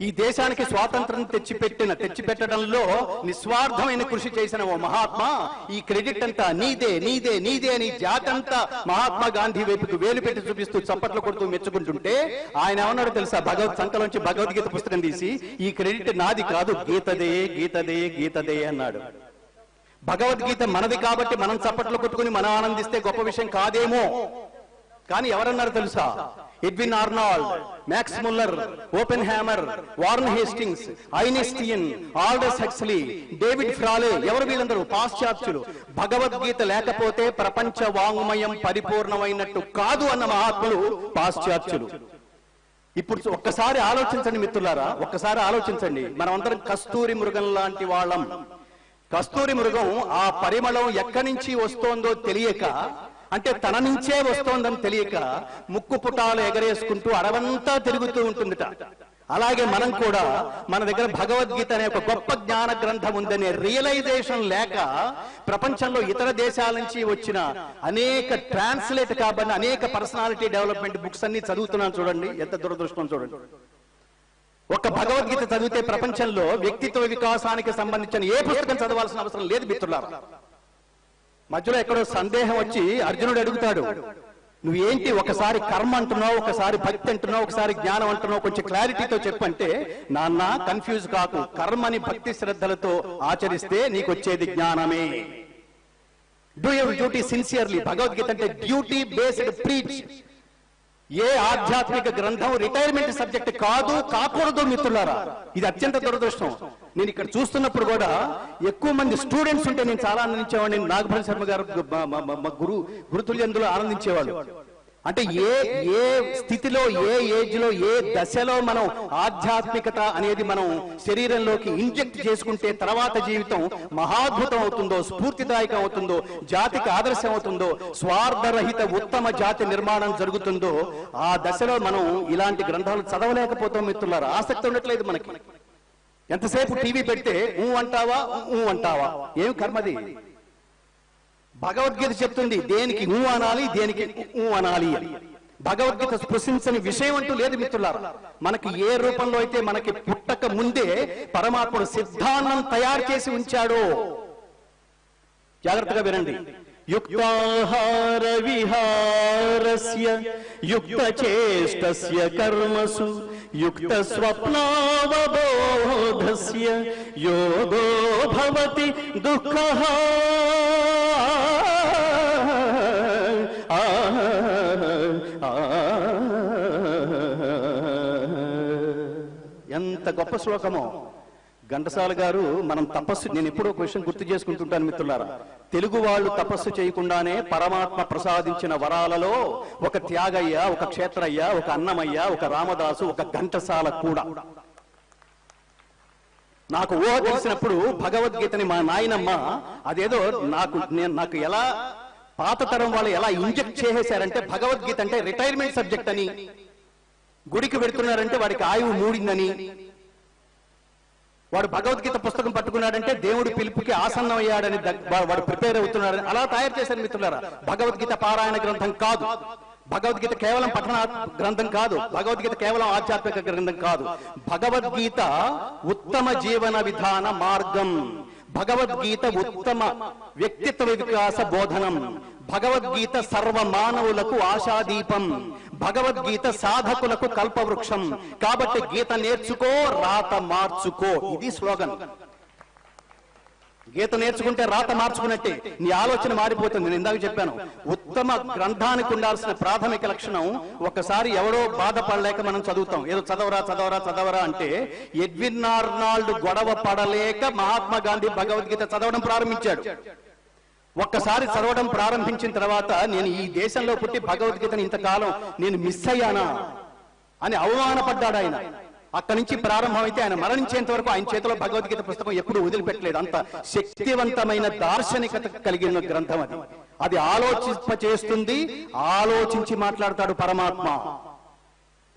ఈ దేశానికి స్వాతంత్రం తెచ్చిపెట్టిన తెచ్చిపెట్టడంలో నిస్వార్థమైన కృషి చేసిన ఓ మహాత్మా ఈ క్రెడిట్ అంతా నీదే నీదే నీదే అని జాతంతా మహాత్మా గాంధీ వైపుకు వేలు పెట్టి చూపిస్తూ చప్పట్లు కొడుతూ మెచ్చుకుంటుంటే ఆయన ఏమన్నాడు తెలుసా? భగవత్ సంకలోంచి భగవద్గీత పుస్తకం తీసి ఈ క్రెడిట్ నాది కాదు గీతదే గీతదే గీతదే అన్నాడు. భగవద్గీత మనది కాబట్టి మనం చప్పట్లు కొట్టుకుని మనం ఆనందిస్తే గొప్ప విషయం కాదేమో. కానీ ఎవరన్నారు తెలుసా? Edwin Arnold Max Muller Oppenheimer Warren Hastings Einstein Aldous Huxley David Frawley ఎవరు వీళ్ళందరూ? పాశ్చాత్యులు. భగవద్గీత లేకపోతే ప్రపంచ వాంగ్మయం పరిపూర్ణమైనట్టు కాదు అన్న మహాత్ములు పాశ్చాత్యులు. ఇప్పుడు ఒక్కసారి ఆలోచించండి మిత్రులారా ఒక్కసారి ఆలోచించండి. మనం అందరం కస్తూరి మృగం లాంటి వాళ్ళం. కస్తూరి మృగం ఆ పరిమళం ఎక్కడి నుంచి వస్తోందో తెలియక అంటే తన నుంచే వస్తోందని తెలియక ముక్కు పుటాలు ఎగరేసుకుంటూ అడవంతా తిరుగుతూ ఉంటుందిట. అలాగే మనం కూడా మన దగ్గర భగవద్గీత అనే ఒక గొప్ప జ్ఞాన గ్రంథం ఉందనే రియలైజేషన్ లేక ప్రపంచంలో ఇతర దేశాల నుంచి వచ్చిన అనేక ట్రాన్స్లేట్ కాబడిన అనేక పర్సనాలిటీ డెవలప్మెంట్ బుక్స్ అన్ని చదువుతున్నాను చూడండి. ఎంత దురదృష్టం చూడండి. ఒక భగవద్గీత చదివితే ప్రపంచంలో వ్యక్తిత్వ వికాసానికి సంబంధించిన ఏ పుస్తకం చదవాల్సిన అవసరం లేదు మిత్రులారా. మధ్యలో ఎక్కడో సందేహం వచ్చి అర్జునుడు అడుగుతాడు నువ్వేంటి ఒకసారి కర్మ అంటున్నావు ఒకసారి భక్తి అంటున్నావు ఒకసారి జ్ఞానం అంటున్నావు? కొంచెం క్లారిటీతో చెప్పంటే నాన్న కన్ఫ్యూజ్ కాకు. కర్మని భక్తి శ్రద్ధలతో ఆచరిస్తే నీకు వచ్చేది జ్ఞానమే. Do your duty sincerely Bhagavad Gita అంటే డ్యూటీ బేస్డ్ ప్రీచ్ ఏ ఆధ్యాత్మిక గ్రంథం రిటైర్మెంట్ సబ్జెక్ట్ కాదు కాకూడదు మిత్రులారా. ఇది అత్యంత దురదృష్టం. నేను ఇక్కడ చూస్తున్నప్పుడు కూడా ఎక్కువ మంది స్టూడెంట్స్ ఉంటే నేను చాలా ఆనందించేవాడిని. నాగభరణ శర్మ గారు మా- మా- మా- గురు గురుతుల్యందులో ఆనందించేవాళ్ళు. అంటే ఏ ఏ స్థితిలో ఏ ఏజ్లో ఏ దశలో మనం ఆధ్యాత్మికత అనేది మనం శరీరంలోకి ఇంజెక్ట్ చేసుకుంటే తర్వాత జీవితం మహాద్భుతం అవుతుందో స్ఫూర్తిదాయకం అవుతుందో జాతికి ఆదర్శం అవుతుందో స్వార్థరహిత ఉత్తమ జాతి నిర్మాణం జరుగుతుందో ఆ దశలో మనం ఇలాంటి గ్రంథాలు చదవలేకపోతాం మిత్రులారా. ఆసక్తి ఉండట్లేదు మనకి. ఎంతసేపు టీవీ పెడితే ఊ అంటావా? ఊ అంటావా? ఏం కర్మది? భగవద్గీత చెప్తుంది దేనికి ఊ అనాలి దేనికి ఊ అనాలి భగవద్గీత స్పృశించని విషయం అంటూ లేదు మిత్రులారు. మనకి ఏ రూపంలో అయితే మనకి పుట్టక ముందే పరమాత్ముడు సిద్ధాంతం తయారు చేసి ఉంచాడో జాగ్రత్తగా వినండి. యుక్తాహార విహారస్య యుక్త చేష్టస్య కర్మసు యుక్త స్వప్నావబోధస్య యోగో భవతి దుఃఖ. ఎంత గొప్ప శ్లోకమో. ఘంటసాల గారు మనం తపస్సు నేను ఎప్పుడో క్వశ్చన్ గుర్తు చేసుకుంటుంటాను మిత్రులారా. తెలుగు వాళ్ళు తపస్సు చేయకుండానే పరమాత్మ ప్రసాదించిన వరాలలో ఒక త్యాగయ్య ఒక క్షేత్రయ్య ఒక అన్నమయ్య ఒక రామదాసు ఒక ఘంటసాల కూడా. నాకు ఊహ తెలిసినప్పుడు భగవద్గీతని మా నాయనమ్మ అదేదో నాకు నేను నాకు ఎలా పాత తరం వాళ్ళు ఎలా ఇంజెక్ట్ చేసేశారంటే భగవద్గీత అంటే రిటైర్మెంట్ సబ్జెక్ట్ అని. గుడికి వెడుతున్నారంటే వాడికి ఆయువు మూడిందని. వాడు భగవద్గీత పుస్తకం పట్టుకున్నాడంటే దేవుడి పిలుపుకి ఆసన్నం అయ్యాడని వాడు ప్రిపేర్ అవుతున్నాడని అలా తయారు చేశారు మిత్రులారా. భగవద్గీత పారాయణ గ్రంథం కాదు. భగవద్గీత కేవలం పఠన గ్రంథం కాదు. భగవద్గీత కేవలం ఆధ్యాత్మిక గ్రంథం కాదు. భగవద్గీత ఉత్తమ జీవన విధాన మార్గం. భగవద్గీత ఉత్తమ వ్యక్తిత్వ వికాస బోధనం. భగవద్గీత సర్వ మానవులకు ఆశాదీపం. భగవద్గీత సాధకులకు కల్పవృక్షం. కాబట్టి గీత నేర్చుకో రాత మార్చుకో. ఇది స్లోగన్. గీత నేర్చుకుంటే రాత మార్చుకున్నట్టే. నీ ఆలోచన మారిపోతుంది. నేను ఇందాక చెప్పాను. ఉత్తమ గ్రంథానికి ఉండాల్సిన ప్రాథమిక లక్షణం ఒకసారి ఎవరో బాధపడలేక మనం చదువుతాం. ఏదో చదవరా చదవరా చదవరా అంటే ఎడ్విన్ ఆర్నాల్డ్ గొడవ పడలేక మహాత్మా గాంధీ భగవద్గీత చదవడం ప్రారంభించాడు. ఒక్కసారి చదవడం ప్రారంభించిన తర్వాత నేను ఈ దేశంలో పుట్టి భగవద్గీతను ఇంతకాలం నేను మిస్ అయ్యానా అని అవమానపడ్డాడు ఆయన. అక్కడి నుంచి ప్రారంభమైతే ఆయన మరణించేంత వరకు ఆయన చేతిలో భగవద్గీత పుస్తకం ఎప్పుడు వదిలిపెట్టలేదు. అంత శక్తివంతమైన దార్శనికత కలిగిన గ్రంథం అది. అది ఆలోచింప చేస్తుంది ఆలోచించి మాట్లాడతాడు పరమాత్మ.